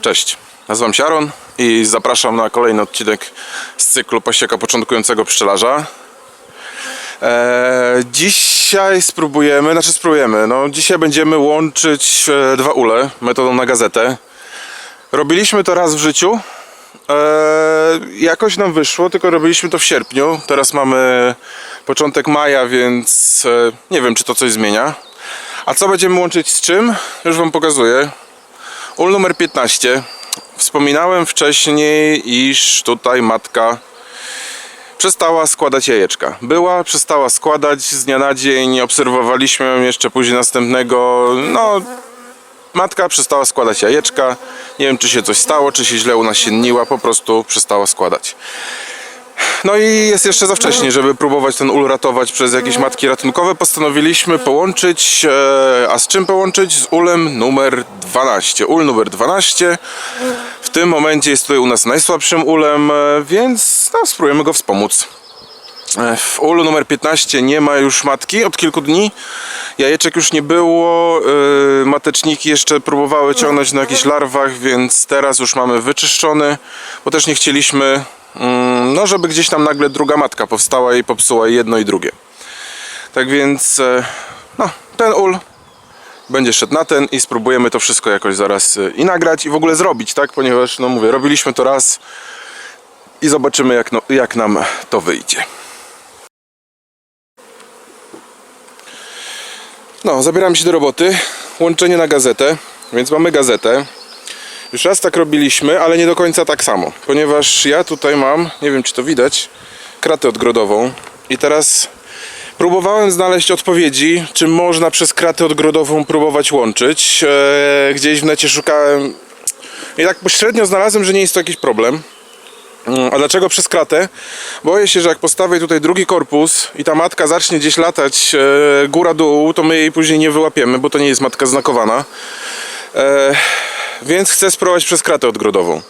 Cześć, nazywam się Aaron i zapraszam na kolejny odcinek z cyklu Pasieka Początkującego Pszczelarza. Eee, dzisiaj spróbujemy, znaczy spróbujemy, no dzisiaj będziemy łączyć e, dwa ule metodą na gazetę. Robiliśmy to raz w życiu, eee, jakoś nam wyszło, tylko robiliśmy to w sierpniu. Teraz mamy początek maja, więc e, nie wiem czy to coś zmienia. A co będziemy łączyć z czym? Już Wam pokazuję. Ul numer 15. Wspominałem wcześniej, iż tutaj matka przestała składać jajeczka. Była, przestała składać z dnia na dzień, obserwowaliśmy ją jeszcze później następnego, no matka przestała składać jajeczka. Nie wiem czy się coś stało, czy się źle unasienniła, po prostu przestała składać. No i jest jeszcze za wcześnie, żeby próbować ten ul ratować przez jakieś matki ratunkowe. Postanowiliśmy połączyć, e, a z czym połączyć? Z ulem numer 12. Ul numer 12 w tym momencie jest tutaj u nas najsłabszym ulem, e, więc no, spróbujemy go wspomóc. E, W ulu numer 15 nie ma już matki od kilku dni. Jajeczek już nie było. Mateczniki jeszcze próbowały ciągnąć na jakichś larwach, więc teraz już mamy wyczyszczony, bo też nie chcieliśmy, no żeby gdzieś tam nagle druga matka powstała i popsuła jedno i drugie. Tak więc, e, no, ten ul będzie szedł na ten i spróbujemy to wszystko jakoś zaraz e, i nagrać i w ogóle zrobić, tak? Ponieważ, no mówię, robiliśmy to raz i zobaczymy jak, no, jak nam to wyjdzie. No, zabieramy się do roboty. Łączenie na gazetę, więc mamy gazetę. Już raz tak robiliśmy, ale nie do końca tak samo, ponieważ ja tutaj mam, nie wiem czy to widać, kratę odgrodową i teraz próbowałem znaleźć odpowiedzi, czy można przez kratę odgrodową próbować łączyć. Eee, gdzieś w necie szukałem i tak pośrednio znalazłem, że nie jest to jakiś problem. Mm, A dlaczego przez kratę? Boję się, że jak postawię tutaj drugi korpus i ta matka zacznie gdzieś latać e, góra-dół, to my jej później nie wyłapiemy, bo to nie jest matka znakowana. E, więc chcę spróbować przez kratę odgrodową.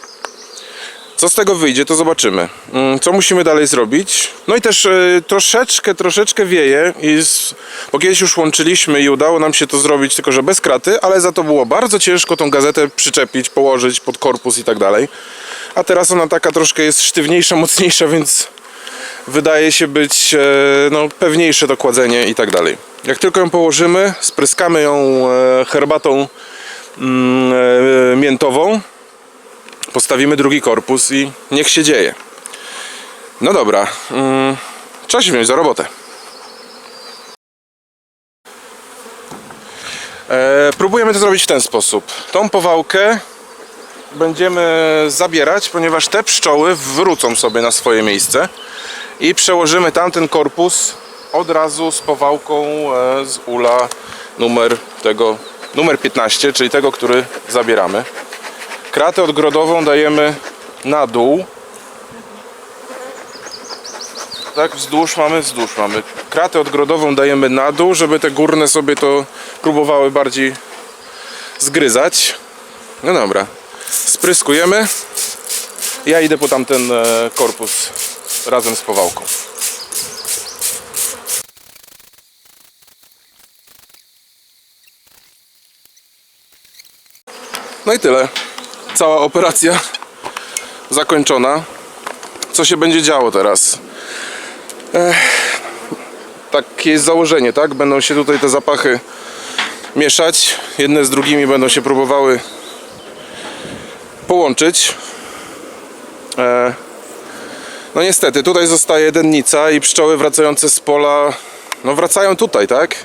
Co z tego wyjdzie, to zobaczymy. Mm, Co musimy dalej zrobić? No i też e, troszeczkę, troszeczkę wieje, i z, bo kiedyś już łączyliśmy i udało nam się to zrobić, tylko że bez kraty, ale za to było bardzo ciężko tą gazetę przyczepić, położyć pod korpus i tak dalej. A teraz ona taka troszkę jest sztywniejsza, mocniejsza, więc wydaje się być e, no, pewniejsze to kładzenie i tak dalej. Jak tylko ją położymy, spryskamy ją e, herbatą miętową, postawimy drugi korpus i niech się dzieje. No dobra, mm, trzeba się wziąć za robotę. E, próbujemy to zrobić w ten sposób. Tą powałkę będziemy zabierać, ponieważ te pszczoły wrócą sobie na swoje miejsce i przełożymy tamten korpus od razu z powałką e, z ula numer tego numer 15, czyli tego, który zabieramy. Kratę odgrodową dajemy na dół. Tak, wzdłuż mamy, wzdłuż mamy. Kratę odgrodową dajemy na dół, żeby te górne sobie to próbowały bardziej zgryzać. No dobra. Spryskujemy. Ja idę po tamten e, korpus razem z powałką. No i tyle. Cała operacja zakończona. Co się będzie działo teraz? Ech, takie jest założenie, tak? Będą się tutaj te zapachy mieszać. Jedne z drugimi będą się próbowały połączyć. E, no niestety, tutaj zostaje dennica i pszczoły wracające z pola, no wracają tutaj, tak?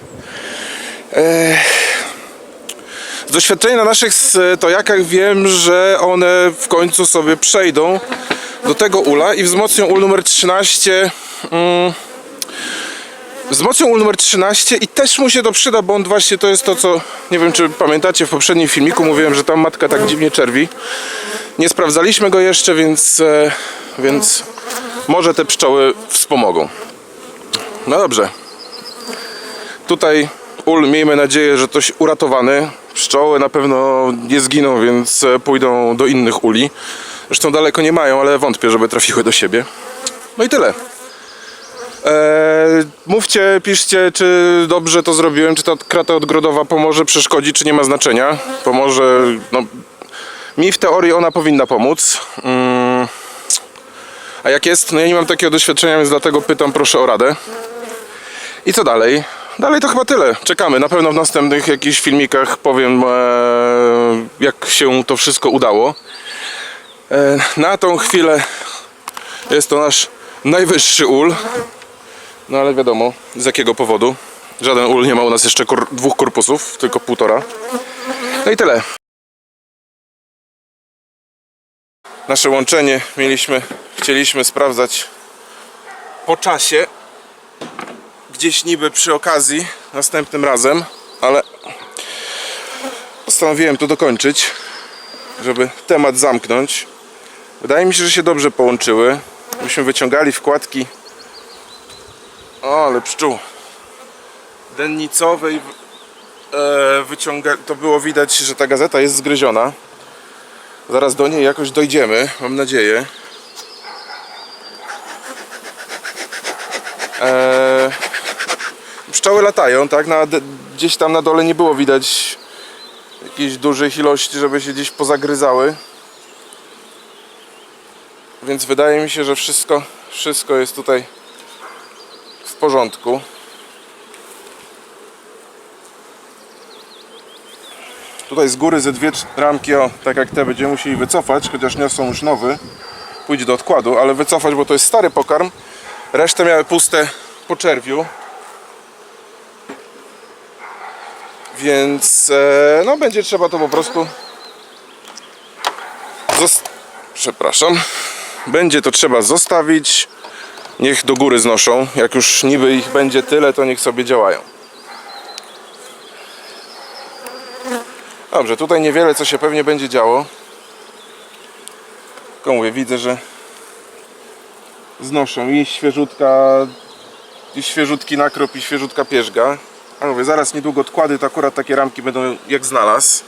E, z doświadczenia na naszych stojakach wiem, że one w końcu sobie przejdą do tego ula i wzmocnią ul numer 13. Mm, wzmocnią ul numer 13 i też mu się to przyda, bo on właśnie to jest to, co nie wiem, czy pamiętacie w poprzednim filmiku mówiłem, że tam matka tak dziwnie czerwi. Nie sprawdzaliśmy go jeszcze, więc, e, więc może te pszczoły wspomogą. No dobrze. Tutaj ul, miejmy nadzieję, że ktoś uratowany. Pszczoły na pewno nie zginą, więc e, pójdą do innych uli. Zresztą daleko nie mają, ale wątpię, żeby trafiły do siebie. No i tyle. Eee, mówcie, piszcie, czy dobrze to zrobiłem, czy ta krata odgrodowa pomoże, przeszkodzi, czy nie ma znaczenia. Pomoże, no, Mi w teorii ona powinna pomóc. Mm. A jak jest? No ja nie mam takiego doświadczenia, więc dlatego pytam proszę o radę. I co dalej? Dalej to chyba tyle. Czekamy. Na pewno w następnych jakichś filmikach powiem, e, jak się to wszystko udało. E, na tą chwilę jest to nasz najwyższy ul. No ale wiadomo, z jakiego powodu. Żaden ul nie ma u nas jeszcze dwóch korpusów, tylko półtora. No i tyle. Nasze łączenie mieliśmy, chcieliśmy sprawdzać po czasie. Gdzieś niby przy okazji, następnym razem, ale postanowiłem to dokończyć, żeby temat zamknąć. Wydaje mi się, że się dobrze połączyły. Myśmy wyciągali wkładki. O, ale pszczół. Dennicowej e, wyciąga... to było widać, że ta gazeta jest zgryziona. Zaraz do niej jakoś dojdziemy, mam nadzieję. E, pszczoły latają, tak? Na, gdzieś tam na dole nie było widać jakiejś dużych ilości, żeby się gdzieś pozagryzały. Więc wydaje mi się, że wszystko, wszystko jest tutaj w porządku. Tutaj z góry ze dwie ramki, o, tak jak te, będziemy musieli wycofać, chociaż niosą już nowy. Pójdzie do odkładu, ale wycofać, bo to jest stary pokarm. Resztę miały puste po czerwiu. Więc e, no będzie trzeba to po prostu przepraszam. Będzie to trzeba zostawić. Niech do góry znoszą. Jak już niby ich będzie tyle to niech sobie działają. Dobrze tutaj niewiele co się pewnie będzie działo. Tylko mówię widzę że znoszą i świeżutka i świeżutki nakrop i świeżutka pierzga a mówię zaraz niedługo odkłady to akurat takie ramki będą jak znalazł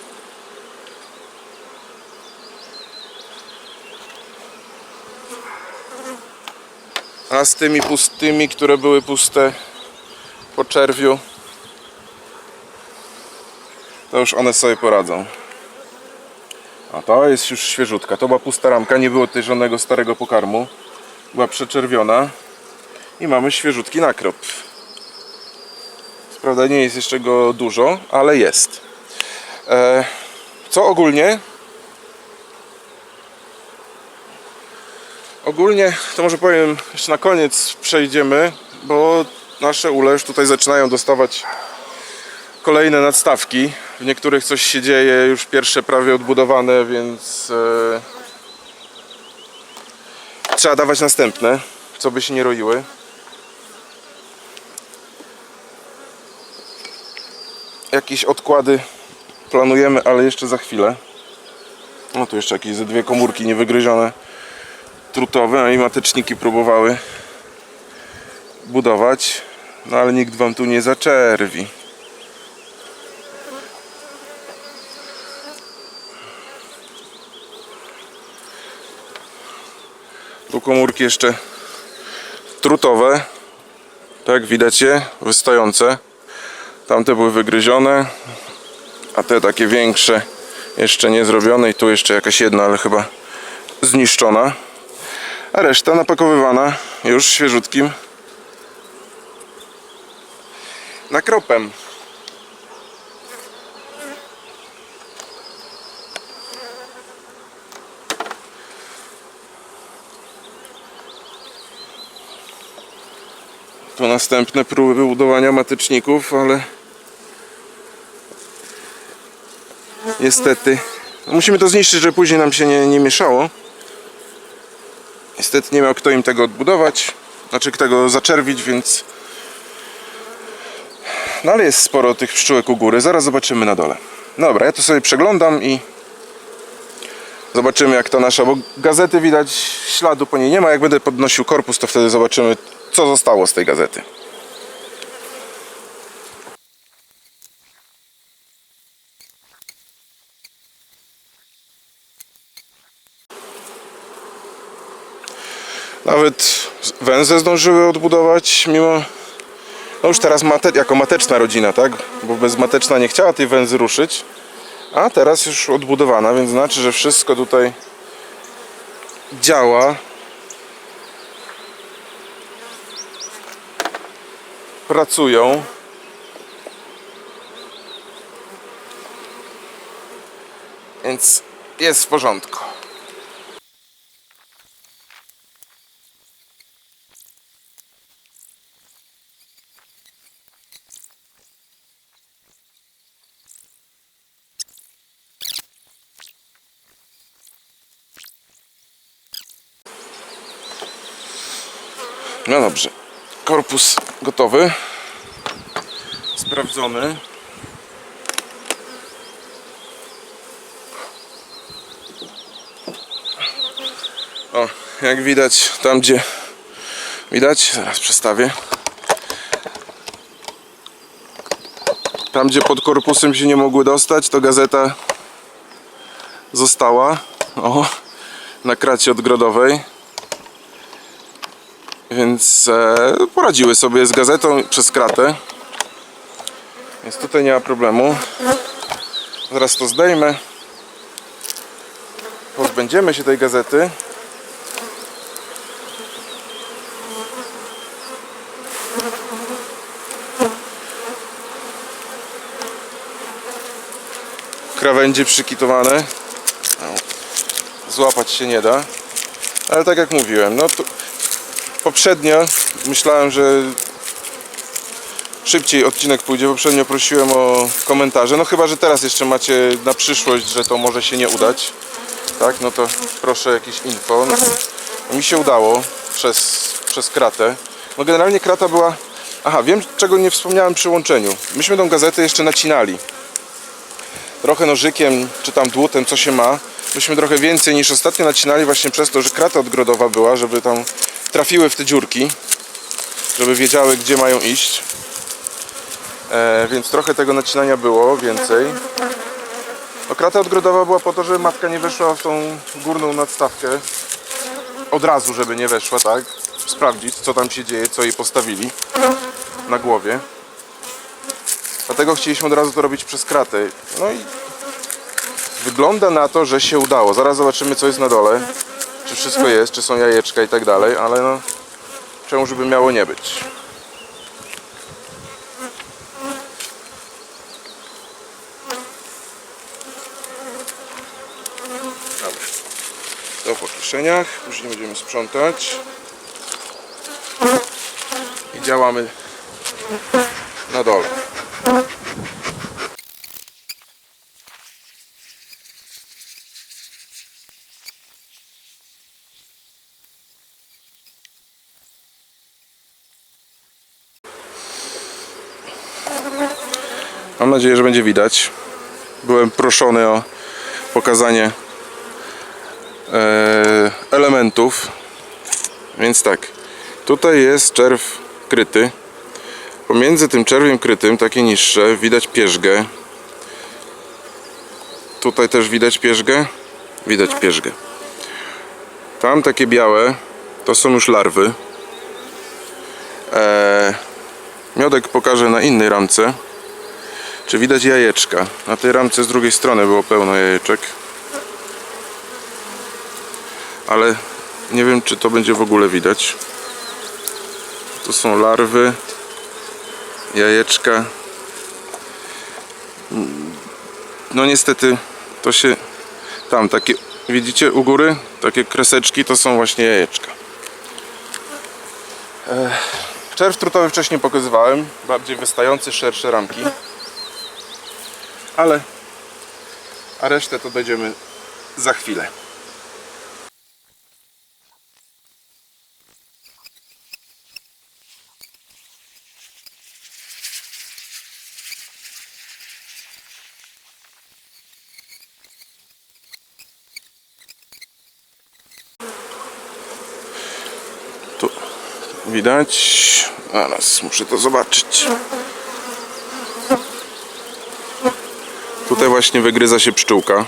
A z tymi pustymi, które były puste po czerwiu, to już one sobie poradzą. A to jest już świeżutka. To była pusta ramka, nie było tutaj żadnego starego pokarmu. Była przeczerwiona. I mamy świeżutki nakrop. Prawda nie jest jeszcze go dużo, ale jest. E, co ogólnie Ogólnie to może powiem jeszcze na koniec przejdziemy, bo nasze ule już tutaj zaczynają dostawać kolejne nadstawki. W niektórych coś się dzieje, już pierwsze prawie odbudowane, więc e, trzeba dawać następne, co by się nie roiły. Jakieś odkłady planujemy, ale jeszcze za chwilę. No tu jeszcze jakieś dwie komórki niewygryzione trutowe, a i mateczniki próbowały budować, no ale nikt wam tu nie zaczerwi. Tu komórki jeszcze trutowe, tak widać je, wystające. Tamte były wygryzione, a te takie większe jeszcze nie zrobione i tu jeszcze jakaś jedna, ale chyba zniszczona a reszta napakowywana już świeżutkim nakropem. Tu następne próby budowania mateczników, ale niestety musimy to zniszczyć, żeby później nam się nie, nie mieszało. Niestety nie miał kto im tego odbudować, znaczy tego zaczerwić, więc no ale jest sporo tych pszczółek u góry, zaraz zobaczymy na dole. Dobra, ja to sobie przeglądam i zobaczymy jak ta nasza, bo gazety widać, śladu po niej nie ma, jak będę podnosił korpus to wtedy zobaczymy co zostało z tej gazety. Nawet węże zdążyły odbudować, mimo. No już teraz mate, jako mateczna rodzina, tak? Bo bez mateczna nie chciała tej węzy ruszyć. A teraz już odbudowana, więc znaczy, że wszystko tutaj działa. Pracują. Więc jest w porządku. No dobrze. Korpus gotowy. Sprawdzony. O, jak widać, tam gdzie widać, zaraz przestawię. Tam gdzie pod korpusem się nie mogły dostać, to gazeta została. O, na kracie odgrodowej. Więc e, poradziły sobie z gazetą przez kratę. Więc tutaj nie ma problemu. Zaraz to zdejmę. Pozbędziemy się tej gazety. Krawędzie przykitowane. No, Złapać się nie da. Ale tak jak mówiłem, no to poprzednio myślałem, że szybciej odcinek pójdzie. Poprzednio prosiłem o komentarze. No chyba, że teraz jeszcze macie na przyszłość, że to może się nie udać. Tak, no to proszę jakieś info. No, mi się udało przez, przez kratę. No generalnie krata była... Aha, wiem czego nie wspomniałem przy łączeniu. Myśmy tą gazetę jeszcze nacinali. Trochę nożykiem, czy tam dłutem, co się ma. Myśmy trochę więcej niż ostatnio nacinali właśnie przez to, że krata odgrodowa była, żeby tam trafiły w te dziurki, żeby wiedziały, gdzie mają iść. E, więc trochę tego nacinania było więcej. No, krata odgrodowa była po to, żeby matka nie weszła w tą górną nadstawkę od razu, żeby nie weszła, tak? Sprawdzić, co tam się dzieje, co jej postawili na głowie. Dlatego chcieliśmy od razu to robić przez kratę. No i wygląda na to, że się udało. Zaraz zobaczymy, co jest na dole. Czy wszystko jest, czy są jajeczka i tak dalej, ale no czemu żeby miało nie być. Dobra. To po kieszeniach, już będziemy sprzątać. I działamy na dole. Mam nadzieję, że będzie widać. Byłem proszony o pokazanie e, elementów. Więc tak, tutaj jest czerw kryty. Pomiędzy tym czerwiem krytym, takie niższe, widać pierzgę. Tutaj też widać pierzgę. Widać pierzgę. Tam takie białe to są już larwy. E, miodek pokażę na innej ramce. Czy widać jajeczka? Na tej ramce z drugiej strony było pełno jajeczek. Ale nie wiem, czy to będzie w ogóle widać. Tu są larwy, jajeczka. No niestety to się tam takie widzicie u góry takie kreseczki to są właśnie jajeczka. Czerw trutowy wcześniej pokazywałem, bardziej wystający, szersze ramki. Ale a resztę to dojdziemy za chwilę. Widać. Zaraz muszę to zobaczyć. Tutaj właśnie wygryza się pszczółka.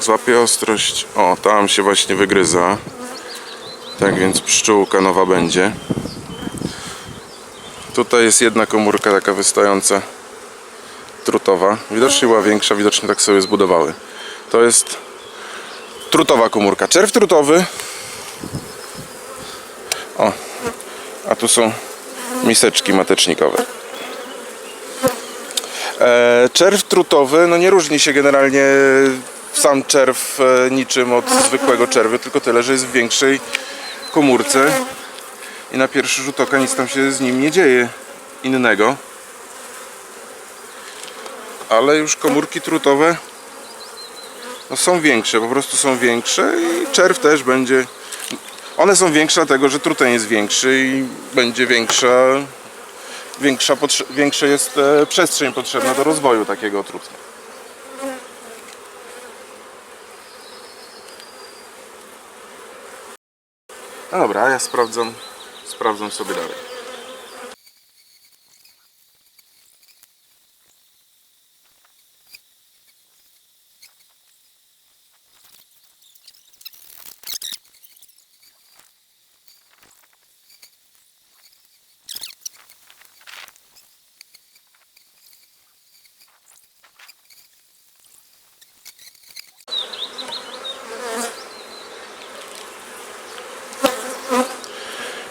Złapie ostrość. O, tam się właśnie wygryza. Tak więc pszczółka nowa będzie. Tutaj jest jedna komórka taka wystająca trutowa. Widocznie była większa, widocznie tak sobie zbudowały. To jest trutowa komórka. Czerw trutowy. O, a tu są miseczki matecznikowe. E, czerw trutowy, no nie różni się generalnie sam czerw e, niczym od zwykłego czerwy, tylko tyle, że jest w większej komórce i na pierwszy rzut oka nic tam się z nim nie dzieje innego. Ale już komórki trutowe no są większe, po prostu są większe i czerw też będzie. One są większe dlatego, że truteń jest większy i będzie większa, większa, większa jest e, przestrzeń potrzebna do rozwoju takiego trutnia. No dobra, ja sprawdzam, sprawdzam sobie dalej.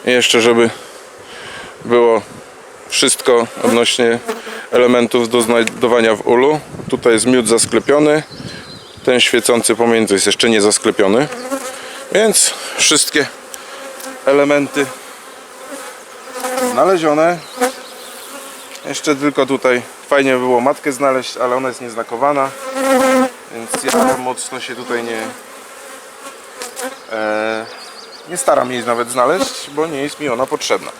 Jeszcze, żeby było wszystko odnośnie elementów do znajdowania w ulu. Tutaj jest miód zasklepiony. Ten świecący pomiędzy jest jeszcze nie zasklepiony. Więc wszystkie elementy znalezione. Jeszcze tylko tutaj fajnie by było matkę znaleźć, ale ona jest nieznakowana. Więc ja mocno się tutaj nie, e, nie staram jej nawet znaleźć, bo nie jest mi ona potrzebna.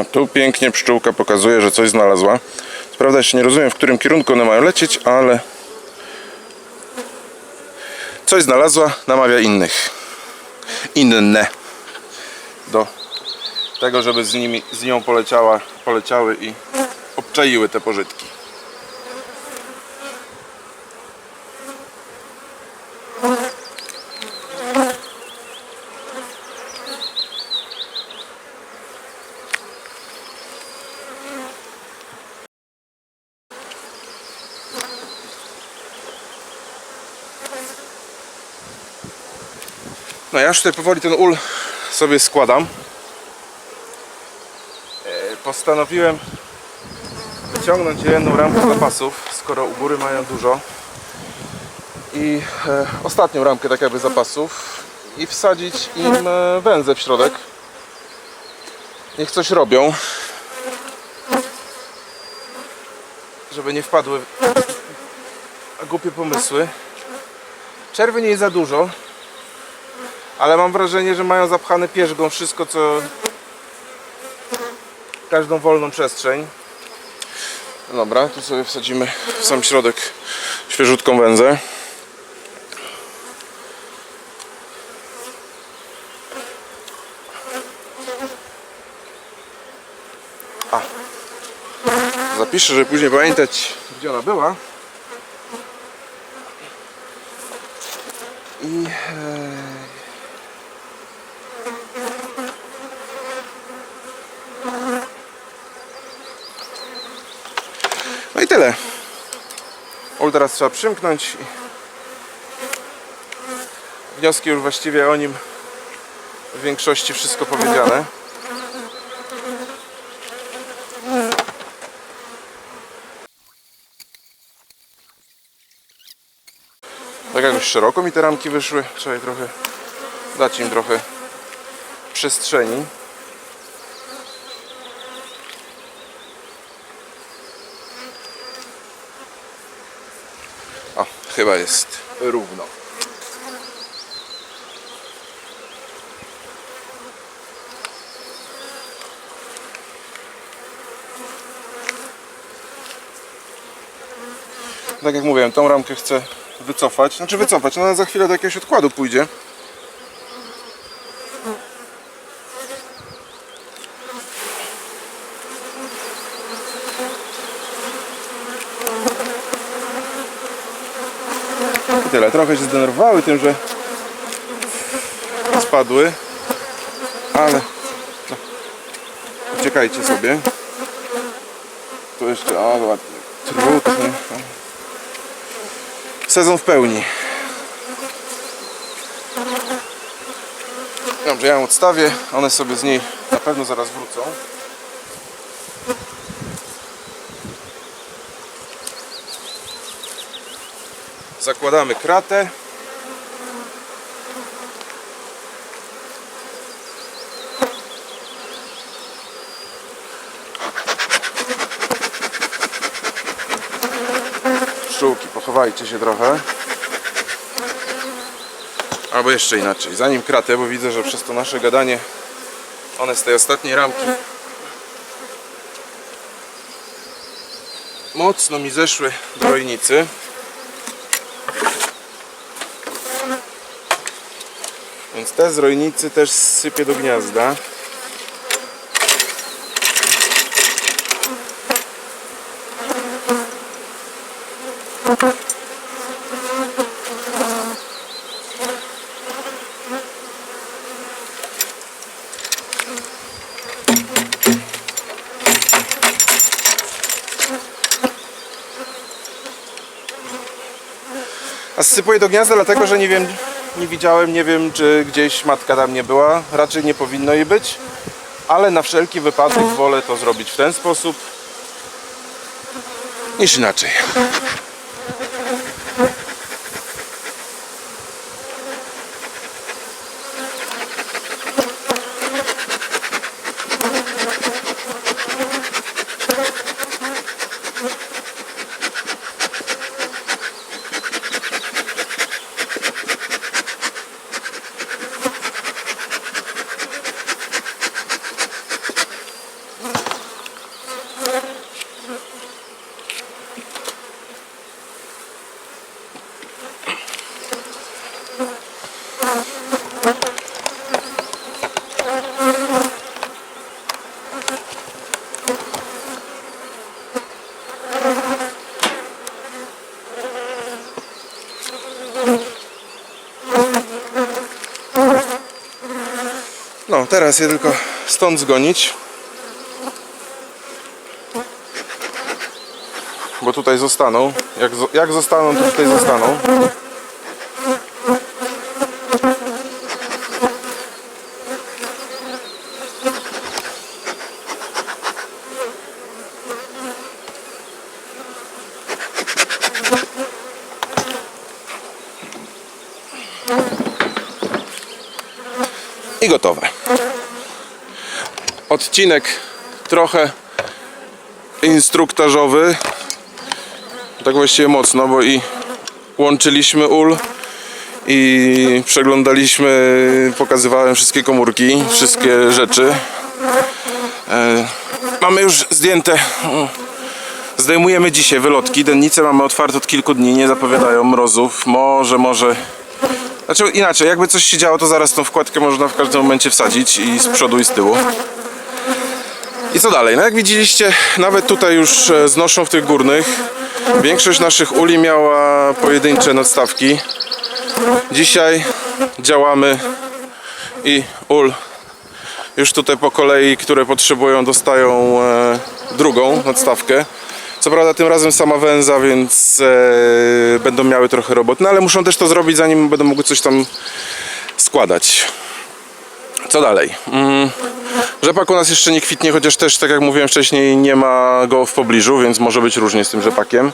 A tu pięknie pszczółka pokazuje, że coś znalazła. Co Prawda, nie rozumiem, w którym kierunku one mają lecieć, ale coś znalazła, namawia innych. Inne do tego, żeby z, nimi, z nią poleciała, poleciały i obczaiły te pożytki. No ja już tutaj powoli ten ul sobie składam. E, Postanowiłem wyciągnąć jedną ramkę zapasów, skoro u góry mają dużo. I e, ostatnią ramkę tak jakby zapasów i wsadzić im e, węzę w środek. Niech coś robią. Żeby nie wpadły w głupie pomysły. Czerwy nie jest za dużo, ale mam wrażenie, że mają zapchane pierzgą wszystko, co każdą wolną przestrzeń. Dobra, tu sobie wsadzimy w sam środek świeżutką węzę. A. Zapiszę, żeby później pamiętać, gdzie ona była. I e, No i tyle. Ul teraz trzeba przymknąć. Wnioski już właściwie o nim w większości wszystko powiedziane. Tak jakoś szeroko mi te ramki wyszły. Trzeba je trochę dać im trochę przestrzeni. O, chyba jest równo. Tak jak mówiłem, tą ramkę chcę wycofać. Znaczy wycofać, ona za chwilę do jakiegoś odkładu pójdzie. Trochę się zdenerwowały tym, że spadły, ale uciekajcie sobie. Tu jeszcze, o ładnie, trudny. Sezon w pełni. Dobrze, ja ją odstawię, one sobie z niej na pewno zaraz wrócą. Zakładamy kratę. Pszczółki, pochowajcie się trochę. Albo jeszcze inaczej, zanim kratę, bo widzę, że przez to nasze gadanie one z tej ostatniej ramki mocno mi zeszły do Więc te z rojnicy też sypię do gniazda. A sypuję do gniazda dlatego, że nie wiem, nie widziałem, nie wiem czy gdzieś matka tam nie była. Raczej nie powinno jej być. Ale na wszelki wypadek wolę to zrobić w ten sposób niż inaczej. No, teraz je tylko stąd zgonić. Bo tutaj zostaną. Jak, jak zostaną, to tutaj zostaną. Gotowe. Odcinek trochę instruktażowy. Tak właściwie mocno, bo i łączyliśmy ul i przeglądaliśmy, pokazywałem wszystkie komórki, wszystkie rzeczy. E, mamy już zdjęte. Zdejmujemy dzisiaj wylotki. Dennice mamy otwarte od kilku dni, nie zapowiadają mrozów. Może, może znaczy inaczej, jakby coś się działo, to zaraz tą wkładkę można w każdym momencie wsadzić i z przodu i z tyłu. I co dalej? No jak widzieliście, nawet tutaj już e, znoszą w tych górnych. Większość naszych uli miała pojedyncze nadstawki. Dzisiaj działamy i ul już tutaj po kolei, które potrzebują, dostają e, drugą nadstawkę. Co prawda tym razem sama węza, więc e, będą miały trochę roboty, no ale muszą też to zrobić zanim będą mogły coś tam składać. Co dalej? Mm, rzepak u nas jeszcze nie kwitnie, chociaż też tak jak mówiłem wcześniej nie ma go w pobliżu, więc może być różnie z tym rzepakiem.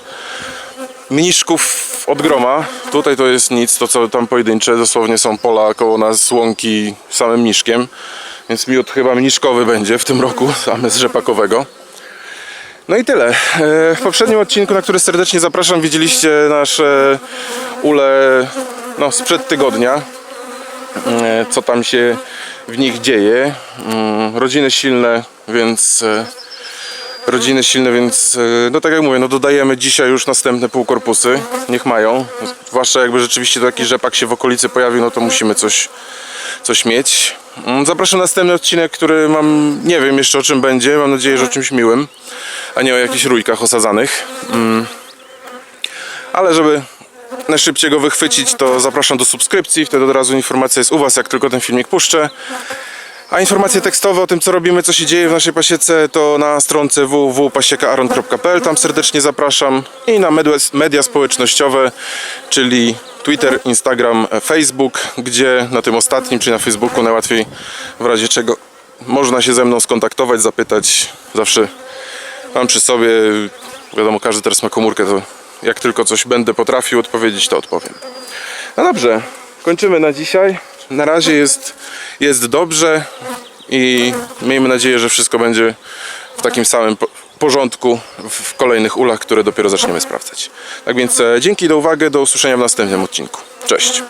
Mniszków od groma, tutaj to jest nic, to co tam pojedyncze, dosłownie są pola koło nas, łąki samym mniszkiem, więc miód chyba mniszkowy będzie w tym roku, zamiast rzepakowego. No i tyle. E, W poprzednim odcinku, na który serdecznie zapraszam, widzieliście nasze ule no, sprzed tygodnia. E, Co tam się w nich dzieje. Mm, Rodziny silne, więc e, rodziny silne, więc no tak jak mówię, no dodajemy dzisiaj już następne półkorpusy. Niech mają. Zwłaszcza jakby rzeczywiście taki rzepak się w okolicy pojawił, no to musimy coś, coś mieć. Mm, Zapraszam na następny odcinek, który mam, nie wiem jeszcze o czym będzie. Mam nadzieję, że o czymś miłym, a nie o jakichś rójkach osadzanych. Mm. Ale żeby najszybciej go wychwycić, to zapraszam do subskrypcji. Wtedy od razu informacja jest u Was, jak tylko ten filmik puszczę. A informacje tekstowe o tym, co robimy, co się dzieje w naszej pasiece, to na stronce www.pasiekaaron.pl. Tam serdecznie zapraszam. I na media, media społecznościowe, czyli Twitter, Instagram, Facebook, gdzie na tym ostatnim, czyli na Facebooku najłatwiej w razie czego można się ze mną skontaktować, zapytać. Zawsze mam przy sobie, wiadomo, każdy teraz ma komórkę, to jak tylko coś będę potrafił odpowiedzieć, to odpowiem. No dobrze, kończymy na dzisiaj. Na razie jest, jest dobrze i miejmy nadzieję, że wszystko będzie w takim samym porządku w- kolejnych ulach, które dopiero zaczniemy sprawdzać. Tak więc e, dzięki, do uwagi, do usłyszenia w następnym odcinku. Cześć.